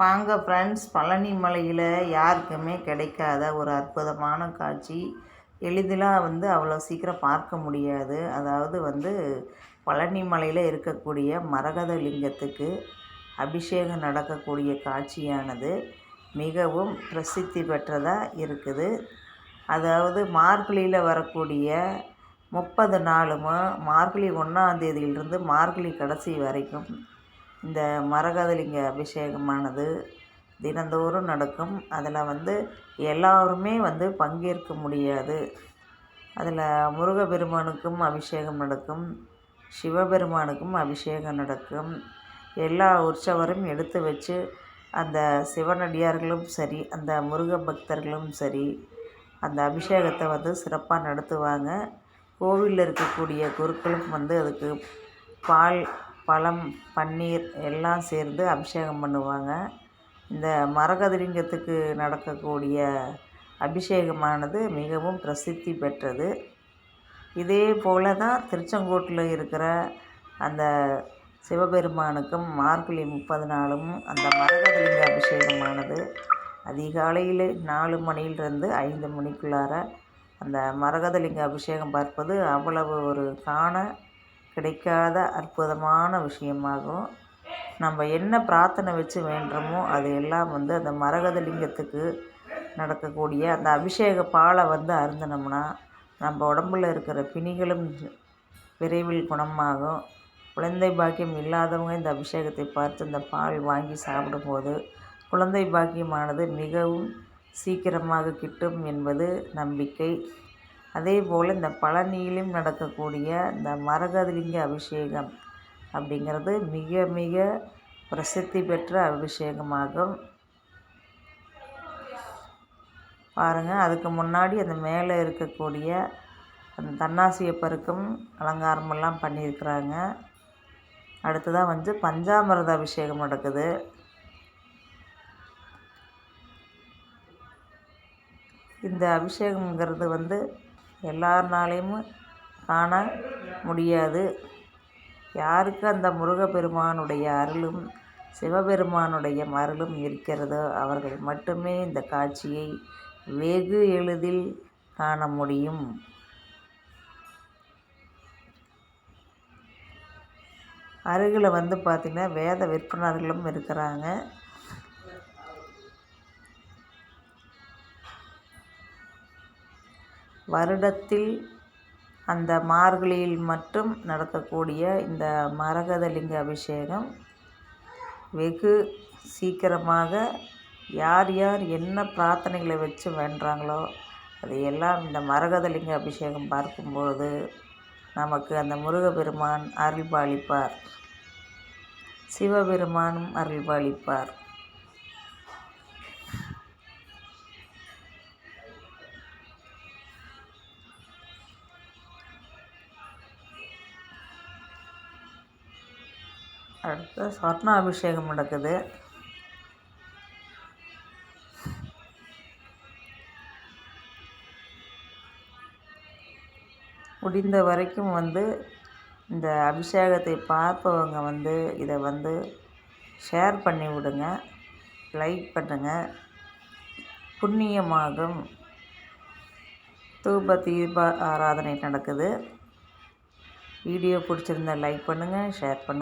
வாங்க ஃப்ரெண்ட்ஸ் பழனி மலையில் யாருக்குமே கிடைக்காத ஒரு அற்புதமான காட்சி. எளிதிலாக வந்து அவ்வளோ சீக்கிரம் பார்க்க முடியாது. அதாவது வந்து பழனி மலையில் இருக்கக்கூடிய மரகத லிங்கத்துக்கு அபிஷேகம் நடக்கக்கூடிய காட்சியானது மிகவும் பிரசித்தி பெற்றதாக இருக்குது. அதாவது மார்கழியில் வரக்கூடிய முப்பது நாளும் மார்கழி ஒன்றாந்தேதியிலிருந்து மார்கழி கடைசி வரைக்கும் இந்த மரகதலிங்க அபிஷேகமானது தினந்தோறும் நடக்கும். அதில் வந்து எல்லோருமே வந்து பங்கேற்க முடியாது. அதில் முருகப்பெருமானுக்கும் அபிஷேகம் நடக்கும். சிவபெருமானுக்கும் அபிஷேகம் நடக்கும். எல்லா உற்சவரும் எடுத்து வச்சு அந்த சிவனடியார்களும் சரி அந்த முருக பக்தர்களும் சரி அந்த அபிஷேகத்தை வந்து சிறப்பாக நடத்துவாங்க. கோவிலில் இருக்கக்கூடிய குருக்களும் வந்து அதுக்கு பால் பழம் பன்னீர் எல்லாம் சேர்ந்து அபிஷேகம் பண்ணுவாங்க. இந்த மரகதலிங்கத்துக்கு நடக்கக்கூடிய அபிஷேகமானது மிகவும் பிரசித்தி பெற்றது. இதே போல் தான் திருச்செங்கோட்டில் இருக்கிற அந்த சிவபெருமானுக்கும் மார்கழி முப்பது நாளும் அந்த மரகதலிங்க அபிஷேகமானது. அதிகாலையில் நாலு மணியிலிருந்து ஐந்து மணிக்குள்ளார அந்த மரகதலிங்க அபிஷேகம் பார்ப்பது அவ்வளவு ஒரு காண கிடைக்காத அற்புதமான விஷயமாகும். நம்ம என்ன பிரார்த்தனை வச்சு வேண்டுறோமோ அது எல்லாம் வந்து அந்த மரகத லிங்கத்துக்கு நடக்கக்கூடிய அந்த அபிஷேக பாலை வந்து அருந்தினோம்னா நம்ம உடம்புல இருக்கிற பிணிகளும் விரைவில் குணமாகும். குழந்தை பாக்கியம் இல்லாதவங்க இந்த அபிஷேகத்தை பார்த்து இந்த பால் வாங்கி சாப்பிடும்போது குழந்தை பாக்கியமானது மிகவும் சீக்கிரமாக கிட்டும் என்பது நம்பிக்கை. அதே போல் இந்த பழனியிலும் நடக்கக்கூடிய இந்த மரகதலிங்க அபிஷேகம் அப்படிங்கிறது மிக மிக பிரசித்தி பெற்ற அபிஷேகமாகும். பாருங்கள் அதுக்கு முன்னாடி அந்த மேலே இருக்கக்கூடிய அந்த தன்னாசியப்பருக்கும் அலங்காரமெல்லாம் பண்ணியிருக்கிறாங்க. அடுத்ததாக வந்து பஞ்சாமிரத அபிஷேகம் நடக்குது. இந்த அபிஷேகங்கிறது வந்து எல்லாருனாலையும் காண முடியாது. யாருக்கு அந்த முருகப்பெருமானுடைய அருளும் சிவபெருமானுடைய அருளும் இருக்கிறதோ அவர்கள் மட்டுமே இந்த காட்சியை வெகு எளிதில் காண முடியும். அருகில் வந்து பார்த்திங்கன்னா வேத விற்பனர்களும் இருக்கிறாங்க. வருடத்தில் அந்த மார்கழியில் மட்டும் நடக்கக்கூடிய இந்த மரகத லிங்க அபிஷேகம் வெகு சீக்கிரமாக யார் யார் என்ன பிரார்த்தனைகளை வச்சு வேண்டுறாங்களோ அது எல்லாம் இந்த மரகதலிங்க அபிஷேகம் பார்க்கும்போது நமக்கு அந்த முருகப்பெருமான் அருள்பாலிப்பார். சிவபெருமானும் அருள்பாலிப்பார். அடுத்து சொர்ண அபிஷேகம் நடக்குது. முடிந்த வரைக்கும் வந்து இந்த அபிஷேகத்தை பார்ப்பவங்க வந்து இதை வந்து ஷேர் பண்ணி விடுங்க லைக் பண்ணுங்கள் புண்ணியமாகும். தூப தீப ஆராதனை நடக்குது. வீடியோ பிடிச்சிருந்தா லைக் பண்ணுங்கள் ஷேர் பண்ணுங்கள்